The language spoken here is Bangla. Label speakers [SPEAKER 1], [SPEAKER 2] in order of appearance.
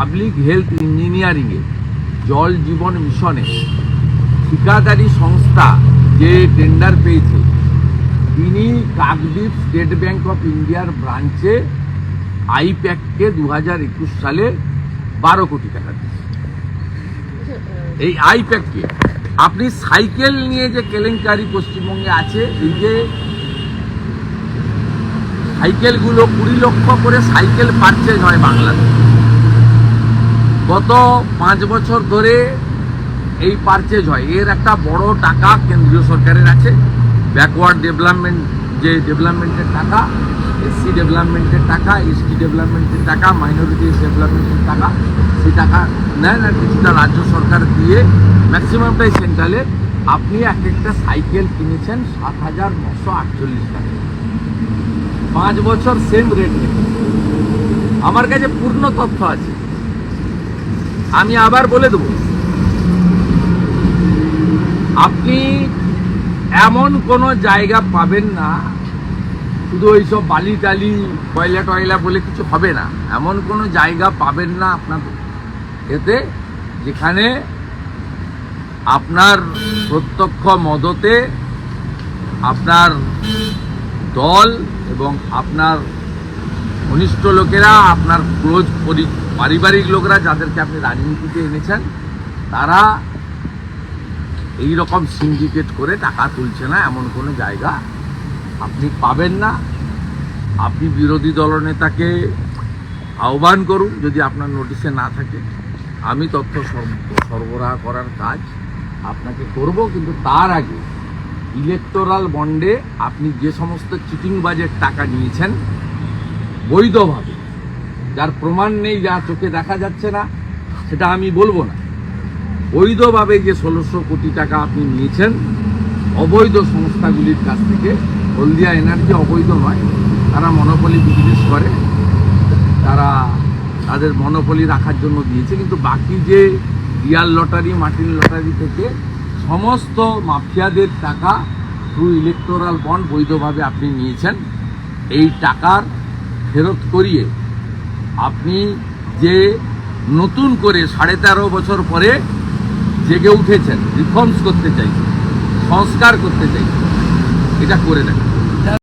[SPEAKER 1] পাবলিক হেলথ ইঞ্জিনিয়ারিংয়ে জল জীবন মিশনে, ঠিকাদারি সংস্থা যে টেন্ডার পেয়েছে, তিনি কাকদ্বীপ স্টেট ব্যাংক অফ ইন্ডিয়ার ব্রাঞ্চে আইপ্যাককে দু হাজার একুশ সালে বারো কোটি টাকা দিয়েছে। এই আইপ্যাককে আপনি সাইকেল নিয়ে যে কেলেঙ্কারি পশ্চিমবঙ্গে আছে, এই যে সাইকেলগুলো কুড়ি লক্ষ করে সাইকেল পারচেজ হয় বাংলাদেশে গত পাঁচ বছর ধরে এই পারচেজ হয়। এর একটা বড় টাকা কেন্দ্রীয় সরকারের আছে। ব্যাকওয়ার্ড ডেভেলপমেন্ট যে ডেভেলপমেন্টের টাকা এসসি ডেভেলপমেন্টের টাকা এসটি ডেভেলপমেন্টের টাকা মাইনরিটিস ডেভেলপমেন্টের টাকা, সেই টাকা নেন আর কিছুটা রাজ্য সরকার দিয়ে ম্যাক্সিমামটাই সেন্ট্রালের আপনি এক একটা সাইকেল কিনেছেন সাত হাজার নশো আটচল্লিশ টাকা। পাঁচ বছর সেম রেট আমার কাছে পূর্ণ তথ্য আছে। আমি আবার বলে দেবো। আপনি এমন কোনো জায়গা পাবেন না, শুধু ওই সব বালি টালি, কয়লা টয়লা বলে কিছু হবে না। এমন কোনো জায়গা পাবেন না আপনার এতে যেখানে আপনার প্রত্যক্ষ মদতে আপনার দল এবং আপনার ঘনিষ্ঠ লোকেরা, আপনার ক্লোজ পারিবারিক লোকেরা যাদেরকে আপনি রাজনীতিতে এনেছেন, তারা এই রকম সিন্ডিকেট করে টাকা তুলছে না এমন কোনো জায়গা। আপনি পাবেন না। আপনি বিরোধী দলনেতাকে আহ্বান করুন যদি আপনার নোটিশে না থাকে। আমি তথ্য সরবরাহ করার কাজ আপনাকে করব, কিন্তু তার আগে ইলেকটোরাল বন্ডে আপনি যে সমস্ত চিটিং বাজের টাকা নিয়েছেন বৈধভাবে। যার প্রমাণ নেই, যা চোখে দেখা যাচ্ছে না, সেটা আমি বলব না। বৈধভাবে যে ষোলোশো কোটি টাকা আপনি নিয়েছেন, অবৈধ সংস্থাগুলির কাছ থেকে, হলদিয়া এনার্জি অবৈধ নয়, তারা মনোপলি বিজনেস করে, তারা তাদের মনোপলি রাখার জন্য দিয়েছে, কিন্তু বাকি যে রিয়াল লটারি, মার্টিন লটারি থেকে সমস্ত মাফিয়াদের টাকা থ্রু ইলেকটোরাল বন্ড বৈধভাবে আপনি নিয়েছেন, এই টাকার ফেরত করিয়ে আপনি যে নতুন করে সাড়ে তেরো বছর পরে জেগে উঠেছেন রিফর্মস করতে চাইছেন, সংস্কার করতে চাইছেন, এটা করে দেন